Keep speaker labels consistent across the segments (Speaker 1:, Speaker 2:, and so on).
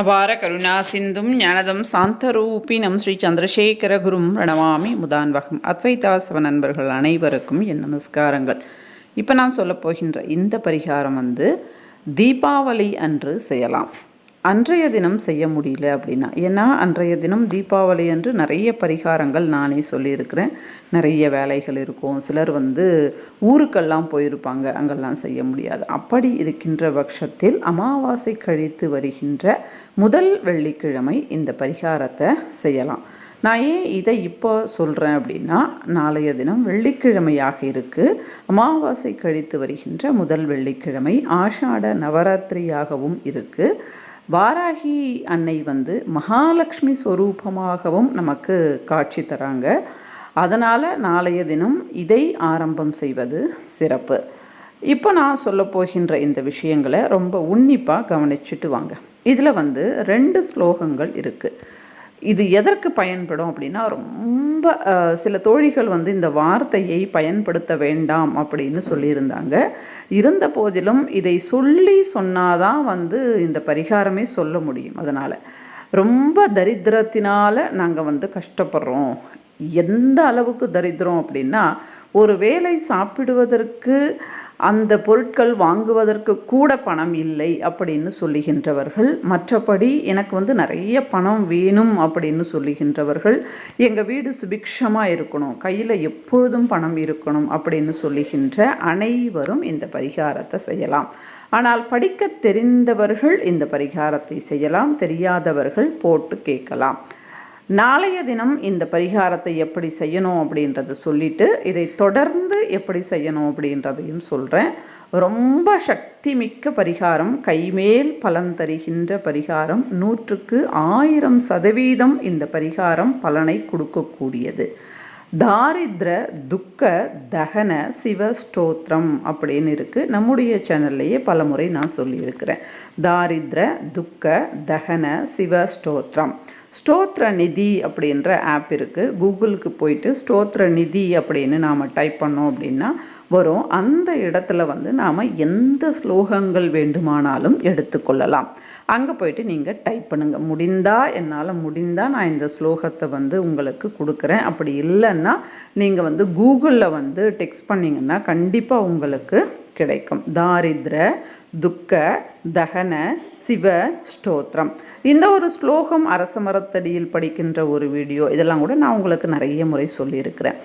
Speaker 1: அபார கருணா சிந்தும் ஞானதம் சாந்தரூபினம் ஸ்ரீ சந்திரசேகர குரும் பிரணவாமி முதான்வகம் அத்வைதாசவ நண்பர்கள் அனைவருக்கும் என் நமஸ்காரங்கள். இப்போ நான் சொல்லப் போகின்ற இந்த பரிகாரம் வந்து தீபாவளி அன்று செய்யலாம். அன்றைய தினம் செய்ய முடியல அப்படின்னா ஏன்னா அன்றைய தினம் தீபாவளி அன்று நிறைய பரிகாரங்கள் நானே சொல்லியிருக்கிறேன். நிறைய வேலைகள் இருக்கும். சிலர் வந்து ஊருக்கெல்லாம் போயிருப்பாங்க. அங்கெல்லாம் செய்ய முடியாது. அப்படி இருக்கின்ற பட்சத்தில் அமாவாசை கழித்து வருகின்ற முதல் வெள்ளிக்கிழமை இந்த பரிகாரத்தை செய்யலாம். நான் ஏன் இதை இப்போ சொல்கிறேன் அப்படின்னா நாளைய தினம் வெள்ளிக்கிழமையாக இருக்குது அமாவாசை கழித்து வருகின்ற முதல் வெள்ளிக்கிழமை ஆஷாட நவராத்திரியாகவும் இருக்குது வாராகி அன்னை வந்து மகாலட்சுமி ஸ்வரூபமாகவும் நமக்கு காட்சி தராங்க. அதனால் நாளைய தினம் இதை ஆரம்பம் செய்வது சிறப்பு. இப்போ நான் சொல்ல போகின்ற இந்த விஷயங்களை ரொம்ப உன்னிப்பாக கவனிச்சுட்டு வாங்க. இதில் வந்து ரெண்டு ஸ்லோகங்கள் இருக்குது இது எதற்கு பயன்படும் அப்படின்னா ரொம்ப சில தோழிகள் வந்து இந்த வார்த்தையை பயன்படுத்த வேண்டாம் அப்படின்னு சொல்லியிருந்தாங்க. இருந்த போதிலும் இதை சொல்லி சொன்னாதான் வந்து இந்த பரிகாரமே சொல்ல முடியும். அதனால் ரொம்ப தரித்திரத்தினால் நாங்கள் வந்து கஷ்டப்படுறோம். எந்த அளவுக்கு தரித்திரம் அப்படின்னா ஒரு வேலை சாப்பிடுவதற்கு அந்த பொருட்கள் வாங்குவதற்கு கூட பணம் இல்லை அப்படின்னு சொல்லுகின்றவர்கள். மற்றபடி எனக்கு வந்து நிறைய பணம் வேணும் அப்படின்னு சொல்லுகின்றவர்கள். எங்கள் வீடு சுபிக்ஷமாக இருக்கணும். கையில் எப்பொழுதும் பணம் இருக்கணும் அப்படின்னு சொல்லுகின்ற அனைவரும் இந்த பரிகாரத்தை செய்யலாம். ஆனால் படிக்க தெரிந்தவர்கள் இந்த பரிகாரத்தை செய்யலாம். தெரியாதவர்கள் போட்டு கேட்கலாம். நாளைய தினம் இந்த பரிகாரத்தை எப்படி செய்யணும் அப்படின்றத சொல்லிட்டு இதை தொடர்ந்து எப்படி செய்யணும் அப்படின்றதையும் சொல்கிறேன் ரொம்ப சக்தி மிக்க பரிகாரம் கைமேல் பலன் தருகின்ற பரிகாரம் நூற்றுக்கு ஆயிரம் சதவீதம் இந்த பரிகாரம் பலனை கொடுக்கக்கூடியது. தாரித்ர துக்க தகன சிவ ஸ்தோத்திரம் அப்படின்னு இருக்குது நம்முடைய சேனல்லையே பல முறை நான் சொல்லியிருக்கிறேன். தாரித்ர துக்க தகன சிவ ஸ்தோத்திரம். ஸ்தோத்ர நிதி அப்படின்ற ஆப் இருக்குது கூகுளுக்கு போயிட்டு ஸ்தோத்ர நிதி அப்படின்னு நாம் டைப் பண்ணோம் அப்படின்னா வரும். அந்த இடத்துல வந்து நாம் எந்த ஸ்லோகங்கள் வேண்டுமானாலும் எடுத்துக்கொள்ளலாம் அங்கே போயிட்டு நீங்கள் டைப் பண்ணுங்கள் முடிந்தால் என்னால் முடிந்தால் நான் இந்த ஸ்லோகத்தை வந்து உங்களுக்கு கொடுக்குறேன். அப்படி இல்லைன்னா நீங்கள் வந்து கூகுளில் வந்து டெக்ஸ்ட் பண்ணிங்கன்னா கண்டிப்பாக உங்களுக்கு கிடைக்கும். தாரித்ர துக்க தகன சிவ ஸ்தோத்திரம் இந்த ஒரு ஸ்லோகம் அரச மரத்தடியில் படிக்கின்ற ஒரு வீடியோ. இதெல்லாம் கூட நான் உங்களுக்கு நிறைய முறை சொல்லியிருக்கிறேன்.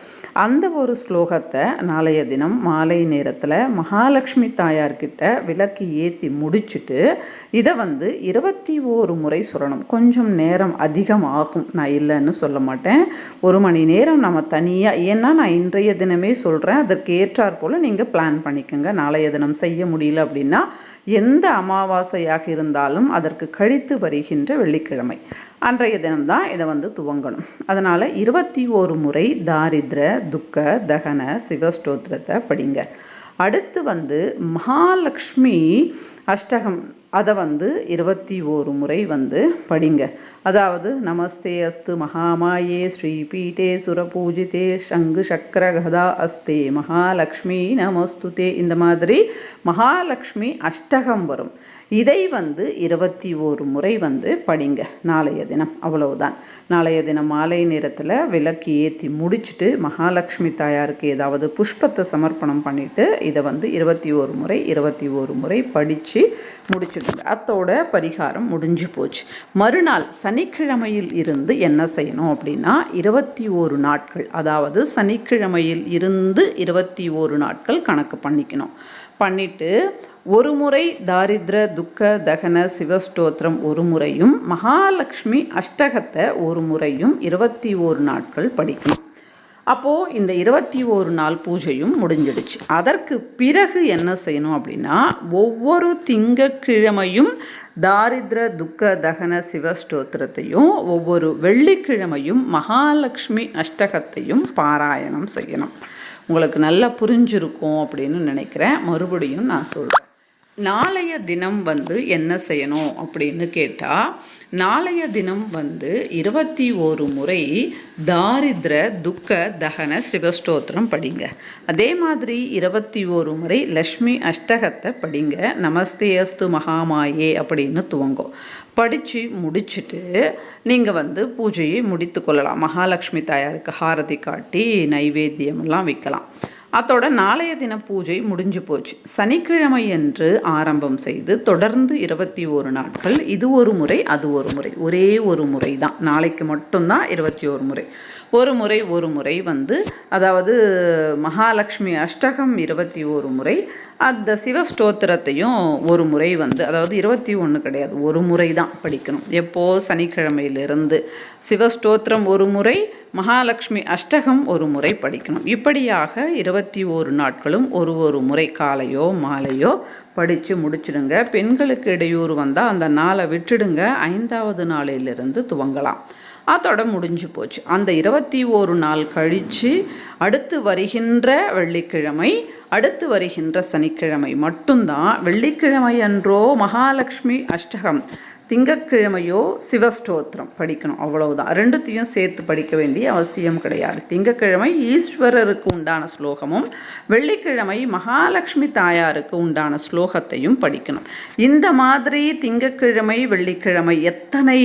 Speaker 1: அந்த ஒரு ஸ்லோகத்தை நாளைய தினம் மாலை நேரத்தில் மகாலட்சுமி தாயார்கிட்ட விளக்கு ஏற்றி முடிச்சுட்டு இதை வந்து இருபத்தி ஓரு முறை சொல்லணும். கொஞ்சம் நேரம் அதிகம் ஆகும் நான் இல்லைன்னு சொல்ல மாட்டேன். ஒரு மணி நேரம் நம்ம தனியாக ஏன்னா நான் இன்றைய தினமே சொல்கிறேன் அதற்கு ஏற்றாற் போல் நீங்கள் பிளான் பண்ணிக்கோங்க. நாளைய தினம் செய்ய முடியல அப்படின்னா எந்த அமாவாசையாக இருந்தாலும் அதற்கு கழித்து வருகின்ற வெள்ளிக்கிழமை. அன்றைய தினம்தான் இதை வந்து துவங்கணும். அதனால் இருபத்தி ஓரு முறை தாரித்ர துக்க தகன சிவஸ்தோத்திரத்தை படிங்க. அடுத்து வந்து மகாலட்சுமி அஷ்டகம். அதை வந்து இருபத்தி ஓரு முறை வந்து படிங்க. அதாவது நமஸ்தே அஸ்து மகாமாயே ஸ்ரீபீட்டே சுரபூஜிதே சங்கு சக்கர கதா அஸ்தே மகாலக்ஷ்மி நமஸ்துதே. இந்த மாதிரி மகாலக்ஷ்மி அஷ்டகம் வரும். இதை வந்து இருபத்தி ஓரு முறை வந்து படிங்க. நாளைய தினம். அவ்வளவுதான். நாளைய தினம் மாலை நேரத்தில் விளக்கு ஏற்றி முடிச்சுட்டு மகாலட்சுமி தாயாருக்கு ஏதாவது புஷ்பத்தை சமர்ப்பணம் பண்ணிவிட்டு இதை வந்து இருபத்தி ஓரு முறை இருபத்தி ஓரு முறை படித்து முடிச்சுடுங்க. அத்தோட பரிகாரம் முடிஞ்சு போச்சு. மறுநாள் சனிக்கிழமையில் இருந்து என்ன செய்யணும் அப்படின்னா இருபத்தி ஓரு நாட்கள் அதாவது சனிக்கிழமையில் இருந்து இருபத்தி ஓரு நாட்கள் கணக்கு பண்ணிக்கணும். பண்ணிட்டு ஒரு முறை தாரித்ர துக்க தகன சிவஸ்தோத்திரம் ஒரு முறையும் மகாலட்சுமி அஷ்டகத்தை ஒரு முறையும் இருபத்தி ஓரு நாட்கள் படிக்கணும். அப்போது இந்த இருபத்தி ஓரு நாள் பூஜையும் முடிஞ்சிடுச்சு. அதற்கு பிறகு என்ன செய்யணும் அப்படின்னா ஒவ்வொரு திங்கக்கிழமையும் தாரித்ர துக்க தகன சிவஸ்தோத்திரத்தையும் ஒவ்வொரு வெள்ளிக்கிழமையும் மகாலட்சுமி அஷ்டகத்தையும் பாராயணம் செய்யணும். உங்களுக்கு நல்லா புரிஞ்சிருக்கும் அப்படின்னு நினைக்கிறேன். மறுபடியும் நான் சொல்கிறேன் நாளைய தினம் வந்து என்ன செய்யணும் அப்படின்னு கேட்டால் நாளைய தினம் வந்து இருபத்தி ஒரு முறை தாரித்ர துக்க தகன சிவஸ்தோத்திரம் படிங்க. அதே மாதிரி இருபத்தி ஒரு முறை லக்ஷ்மி அஷ்டகத்தை படிங்க. நமஸ்தே அஸ்து மகாமாயே அப்படின்னு துவங்கும். படித்து முடிச்சுட்டு நீங்கள் வந்து பூஜையை முடித்து கொள்ளலாம். மகாலட்சுமி தாயாருக்கு ஹாரதி காட்டி நைவேத்தியமெல்லாம் வைக்கலாம். அதோட நாளைய தின பூஜை முடிஞ்சு போச்சு. சனிக்கிழமை என்று ஆரம்பம் செய்து தொடர்ந்து இருபத்தி ஒரு நாட்கள். இது ஒரு முறை அது ஒரு முறை. ஒரே ஒரு முறை தான். நாளைக்கு மட்டும்தான் இருபத்தி ஒரு முறை. ஒரு முறை ஒரு முறை வந்து அதாவது மகாலட்சுமி அஷ்டகம் இருபத்தி ஒரு முறை அந்த சிவஸ்தோத்திரத்தையும் ஒரு முறை வந்து அதாவது இருபத்தி ஒன்று கிடையாது ஒரு முறை தான் படிக்கணும். எப்போது சனிக்கிழமையிலிருந்து. சிவஸ்தோத்திரம் ஒரு முறை மகாலட்சுமி அஷ்டகம் ஒரு முறை படிக்கணும். இப்படியாக இருபத்தி ஓரு நாட்களும் ஒரு ஒரு முறை காலையோ மாலையோ படித்து முடிச்சிடுங்க. பெண்களுக்கு இடையூறு வந்தால் அந்த நாளை விட்டுடுங்க. ஐந்தாவது நாளிலிருந்து துவங்கலாம். அதோட முடிஞ்சு போச்சு. அந்த இருபத்தி ஓரு நாள் கழித்து அடுத்து வருகின்ற வெள்ளிக்கிழமை அடுத்து வருகின்ற சனிக்கிழமை மட்டும்தான். வெள்ளிக்கிழமை அன்றோ மகாலட்சுமி அஷ்டகம். திங்கக்கிழமையோ சிவஸ்தோத்திரம் படிக்கணும். அவ்வளவுதான். ரெண்டுத்தையும் சேர்த்து படிக்க வேண்டிய அவசியம் கிடையாது. திங்கக்கிழமை ஈஸ்வரருக்கு உண்டான ஸ்லோகமும் வெள்ளிக்கிழமை மகாலட்சுமி தாயாருக்கு உண்டான ஸ்லோகத்தையும் படிக்கணும். இந்த மாதிரி திங்கக்கிழமை வெள்ளிக்கிழமை எத்தனை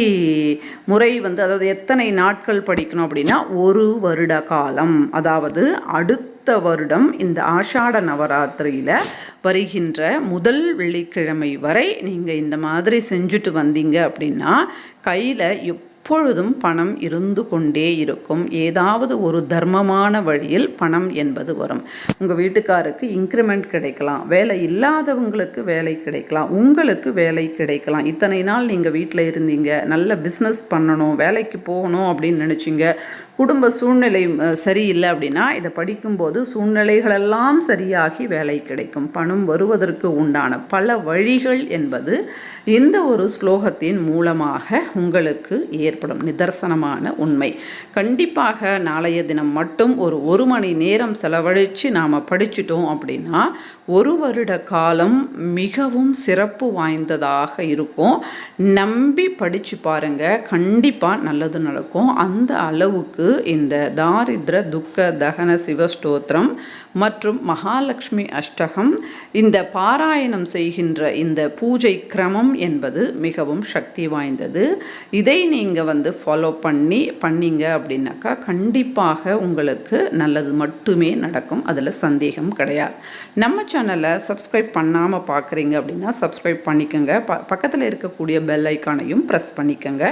Speaker 1: முறை வந்து அதாவது எத்தனை நாட்கள் படிக்கணும் அப்படின்னா ஒரு வருட காலம். அதாவது அடுத்த அடுத்த வருடம் இந்த ஆஷாட நவராத்திரியில் வருகின்ற முதல் வெள்ளிக்கிழமை வரை நீங்கள் இந்த மாதிரி செஞ்சுட்டு வந்தீங்க அப்படின்னா கையில் எப் எப்பொழுதும் பணம் இருந்து கொண்டே இருக்கும். ஏதாவது ஒரு தர்மமான வழியில் பணம் என்பது வரும். உங்கள் வீட்டுக்காருக்கு இன்க்ரிமெண்ட் கிடைக்கலாம். வேலை இல்லாதவங்களுக்கு வேலை கிடைக்கலாம். உங்களுக்கு வேலை கிடைக்கலாம். இத்தனை நாள் நீங்கள் வீட்டில் இருந்தீங்க. நல்ல பிஸ்னஸ் பண்ணணும். வேலைக்கு போகணும் அப்படின்னு நினச்சிங்க. குடும்ப சூழ்நிலை சரியில்லை அப்படின்னா இதை படிக்கும்போது சூழ்நிலைகளெல்லாம் சரியாகி வேலை கிடைக்கும். பணம் வருவதற்கு உண்டான பல வழிகள் என்பது இந்த ஒரு ஸ்லோகத்தின் மூலமாக உங்களுக்கு ஏ ஏற்படும் நிதர்சனமான உண்மை. கண்டிப்பாக நாளைய தினம் மட்டும் ஒரு ஒரு மணி நேரம் செலவழித்து நாம் படிச்சிட்டோம் அப்படின்னா ஒரு வருட காலம் மிகவும் சிறப்பு வாய்ந்ததாக இருக்கும். நம்பி படித்து பாருங்கள் கண்டிப்பாக நல்லது நடக்கும். அந்த அளவுக்கு இந்த தாரித்ர துக்க தகன சிவஸ்தோத்திரம் மற்றும் மகாலட்சுமி அஷ்டகம் இந்த பாராயணம் செய்கின்ற இந்த பூஜை கிரமம் என்பது மிகவும் சக்தி வாய்ந்தது. இதை நீங்கள் வந்து ஃபாலோ பண்ணி பண்ணீங்க அப்படின்னாக்கா கண்டிப்பாக உங்களுக்கு நல்லது மட்டுமே நடக்கும். அதில் சந்தேகம் கிடையாது. நம்ம சேனலை சப்ஸ்கிரைப் பண்ணாமல் பார்க்குறீங்க அப்படின்னா சப்ஸ்கிரைப் பண்ணிக்கோங்க. ப பக்கத்தில் இருக்கக்கூடிய பெல் ஐக்கானையும் ப்ரெஸ் பண்ணிக்கோங்க.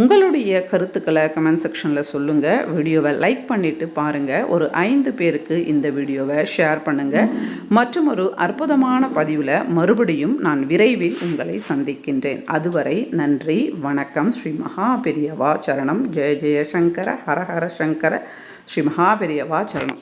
Speaker 1: உங்களுடைய கருத்துக்களை கமெண்ட் செக்ஷனில் சொல்லுங்கள் வீடியோவை லைக் பண்ணிவிட்டு பாருங்கள் ஒரு ஐந்து பேருக்கு இந்த வீடியோவை ஷேர் பண்ணுங்கள் மற்றும் ஒரு அற்புதமான பதிவில் மறுபடியும் நான் விரைவில் உங்களை சந்திக்கின்றேன். அதுவரை நன்றி வணக்கம். ஸ்ரீ மகா பெரியவா சரணம் ஜெய ஜெயசங்கர ஹர ஹர சங்கர ஸ்ரீ மகாபெரியவா சரணம்